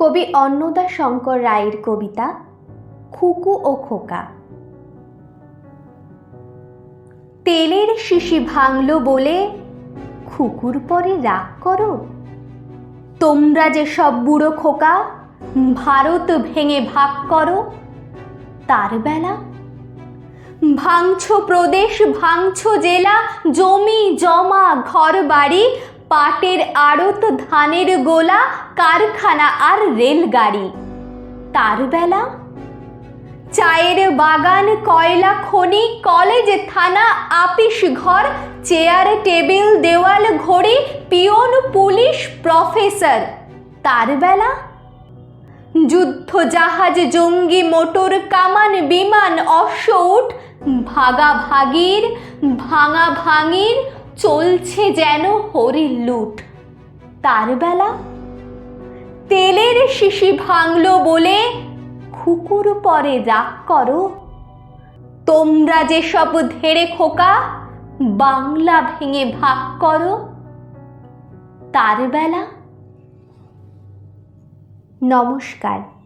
কবি অন্নদা শঙ্কর রায়ের কবিতা খুকু ও খোকা। তেলের শিশি ভাঙলো বলে খুকুর পরে রাগ করো। তোমরা যে সব বুড়ো খোকা, ভারত ভেঙে ভাগ করো। তার বেলা, ভাঙছো প্রদেশ, ভাঙছো জেলা, জমি, জমা ঘর বাড়ি পাটের আড়ত ধানের গোলা, কারখানা আর রেলগাড়ি। তার বেলা চায়ের বাগান, কয়লা খনি, কলেজ, থানা, আপিস ঘর, চেয়ার, টেবিল, দেওয়াল, ঘড়ি, পিয়ন, পুলিশ, প্রফেসর। তার বেলা যুদ্ধ জাহাজ জঙ্গি মোটর, কামান, বিমান অশ্ব উঠ ভাগা ভাগির ভাঙা ভাঙির চলছে যেন হরির লুট। তার বেলা তেলের শিশি ভাঙলো বলে খুকুর পরে রাগ করো। তোমরা যেসব ধেড়ে খোকা, বাংলা ভেঙে ভাগ করো। তার বেলা নমস্কার।